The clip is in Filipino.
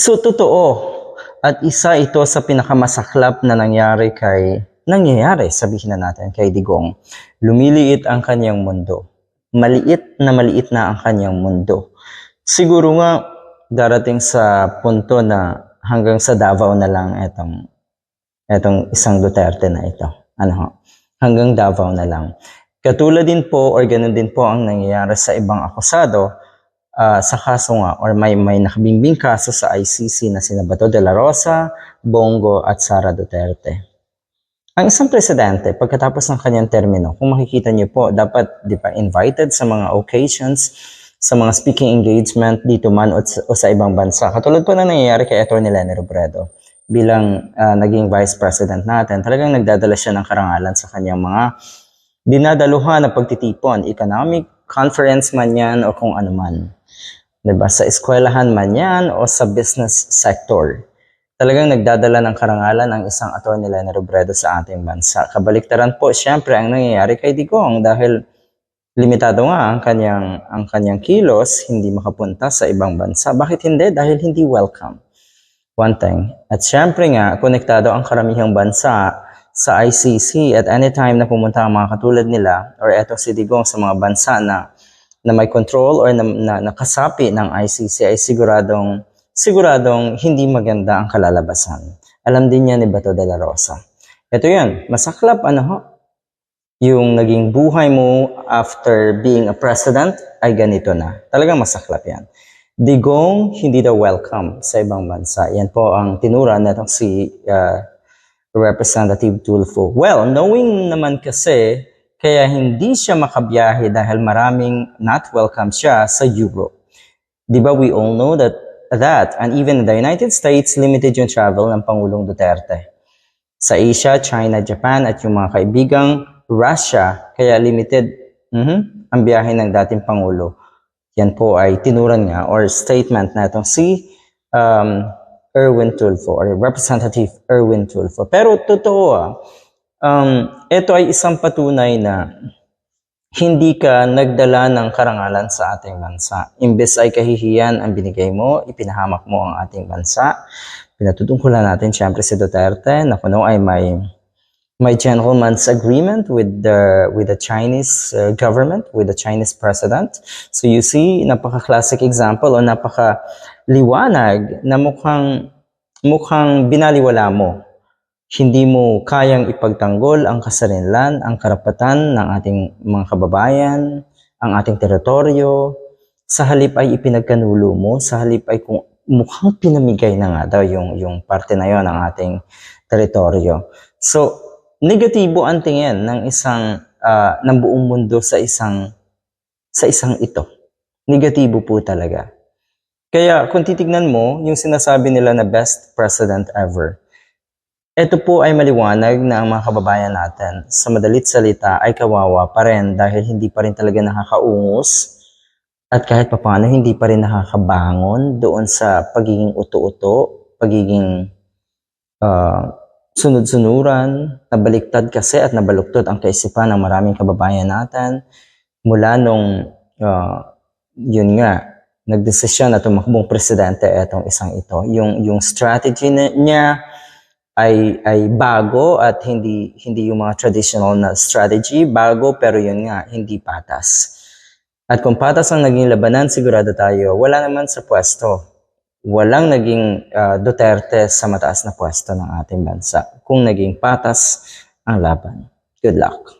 So, totoo. At isa ito sa pinakamasaklap na nangyari kay, nangyayari, sabihin na natin, kay Digong. Lumiliit ang kanyang mundo. Maliit na maliit na ang kanyang mundo. Siguro nga, darating sa punto na hanggang sa Davao na lang etong, etong isang Duterte na ito. Ano ho? Hanggang Davao na lang. Katulad din po, or ganun din po ang nangyayari sa ibang akusado, ah, sa kaso nga or may may nakabimbing kaso sa ICC na sina Bato de la Rosa, Bongo at Sara Duterte. Ang isang presidente, pagkatapos ng kanyang termino, kung makikita niyo po, dapat di ba, invited sa mga occasions, sa mga speaking engagement dito man o, sa- o sa ibang bansa. Katulad po na nangyayari kay Atty. Lenny Robredo bilang ah, naging vice president natin, talagang nagdadala siya ng karangalan sa kanyang mga dinadaluhan na pagtitipon, economic conference man yan o kung ano man. 'Di ba Sa eskwelahan man yan o sa business sector. Talagang nagdadala ng karangalan ang isang attorney Lenny Robredo sa ating bansa. Kabaliktaran po, siyempre, ang nangyayari kay Digong dahil limitado nga ang kanyang, ang kanyang kilos, hindi makapunta sa ibang bansa. Bakit hindi? Dahil hindi welcome. One thing. At syempre nga, konektado ang karamihang bansa sa ICC at anytime na pumunta ang mga katulad nila or eto si Digong sa mga bansa na na may control or na, na nakasapi ng ICC ay siguradong siguradong hindi maganda ang kalalabasan. Alam din niya ni Bato de la Rosa. Ito yan, masaklap ano ho, yung naging buhay mo after being a president ay ganito na. Talagang masaklap yan. Digong, hindi daw welcome sa ibang bansa. Yan po ang tinura na si uh, Representative Tulfo. Well, knowing naman kasi, kaya hindi siya makabiyahe dahil maraming not welcome siya sa Europe. Di ba we all know that that and even the United States, limited yung travel ng Pangulong Duterte. Sa Asia, China, Japan at yung mga kaibigang Russia, kaya limited mhm, ang biyahe ng dating Pangulo. Yan po ay tinuran nga or statement na itong si um, Erwin Tulfo or Representative Erwin Tulfo. Pero totoo ah, um, ito ay isang patunay na hindi ka nagdala ng karangalan sa ating bansa. Imbes ay kahihiyan ang binigay mo, ipinahamak mo ang ating bansa. Pinatutungkulan natin siyempre si Duterte na kuno ay may may gentleman's agreement with the with the Chinese uh, government, with the Chinese president. So you see, napaka-classic example o napaka-liwanag na mukhang mukhang binaliwala mo hindi mo kayang ipagtanggol ang kasarinlan, ang karapatan ng ating mga kababayan, ang ating teritoryo. Sa halip ay ipinagkanulo mo, sa halip ay kung mukhang pinamigay na nga daw yung, yung parte na yon ng ating teritoryo. So, negatibo ang tingin ng isang, ah, ng buong mundo sa isang, sa isang ito. Negatibo po talaga. Kaya kung titignan mo, yung sinasabi nila na best president ever, ito po ay maliwanag na ang mga kababayan natin sa madalit salita ay kawawa pa rin dahil hindi pa rin talaga nakakaungos at kahit papano hindi pa rin nakakabangon doon sa pagiging uto-uto, pagiging ah, sunod-sunuran, nabaliktad kasi at nabaluktot ang kaisipan ng maraming kababayan natin mula nung ah, yun nga, nagdesisyon na tumakbong presidente etong isang ito. Yung, yung strategy niya ay ay bago at hindi hindi yung mga traditional na strategy, bago pero yun nga hindi patas. At kung patas ang naging labanan, sigurado tayo, wala naman sa pwesto. Walang naging ah, Duterte sa mataas na pwesto ng ating bansa kung naging patas ang laban. Good luck.